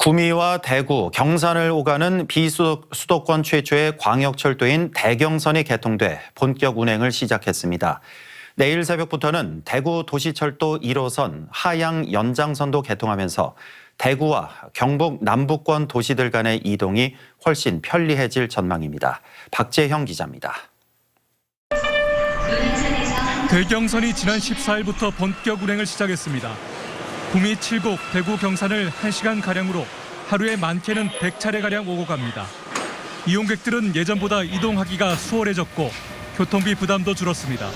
구미와 대구, 경산을 오가는 비수도권 최초의 광역철도인 대경선이 개통돼 본격 운행을 시작했습니다. 내일 새벽부터는 대구 도시철도 1호선 하양 연장선도 개통하면서 대구와 경북 남부권 도시들 간의 이동이 훨씬 편리해질 전망입니다. 박재형 기자입니다. 대경선이 지난 14일부터 본격 운행을 시작했습니다. 구미 7곡 대구 경산을 1시간 가량으로 하루에 많게는 100차례 가량 오고 갑니다. 이용객들은 예전보다 이동하기가 수월해졌고 교통비 부담도 줄었습니다.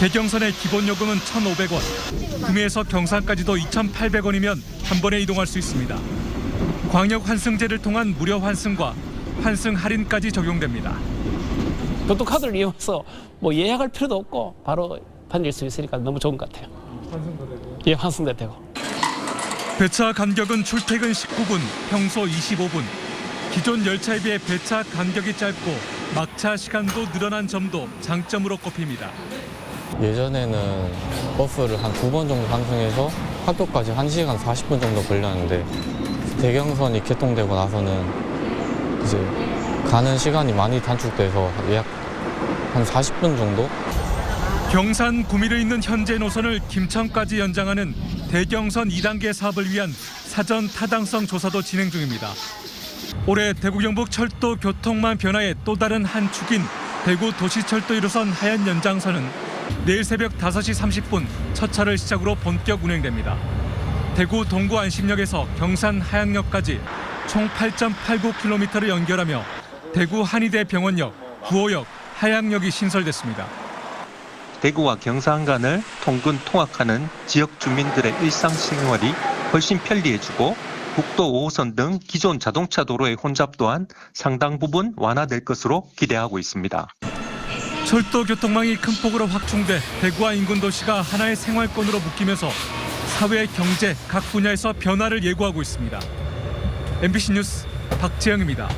대경선의 기본 요금은 1,500원, 구미에서 경산까지도 2,800원이면 한 번에 이동할 수 있습니다. 광역 환승제를 통한 무료 환승과 환승 할인까지 적용됩니다. 교통카드를 이용해서 뭐 예약할 필요도 없고 바로 다닐 수 있으니까 너무 좋은 것 같아요. 환승도 되고. 예, 환승도 되고. 배차 간격은 출퇴근 19분, 평소 25분. 기존 열차에 비해 배차 간격이 짧고 막차 시간도 늘어난 점도 장점으로 꼽힙니다. 예전에는 버스를 한 두 번 정도 환승해서 학교까지 1시간 40분 정도 걸렸는데 대경선이 개통되고 나서는 이제 가는 시간이 많이 단축돼서 약 한 40분 정도? 경산 구미를 잇는 현재 노선을 김천까지 연장하는 대경선 2단계 사업을 위한 사전 타당성 조사도 진행 중입니다. 올해 대구 경북 철도 교통망 변화의 또 다른 한 축인 대구 도시철도 1호선 하얀 연장선은 내일 새벽 5시 30분 첫 차를 시작으로 본격 운행됩니다. 대구 동구 안심역에서 경산 하양역까지 총 8.89km를 연결하며 대구 한의대 병원역, 구호역, 하양역이 신설됐습니다. 대구와 경산 간을 통근 통학하는 지역 주민들의 일상생활이 훨씬 편리해지고 국도 5호선 등 기존 자동차 도로의 혼잡 또한 상당 부분 완화될 것으로 기대하고 있습니다. 철도 교통망이 큰 폭으로 확충돼 대구와 인근 도시가 하나의 생활권으로 묶이면서 사회, 경제 각 분야에서 변화를 예고하고 있습니다. MBC 뉴스 박재영입니다.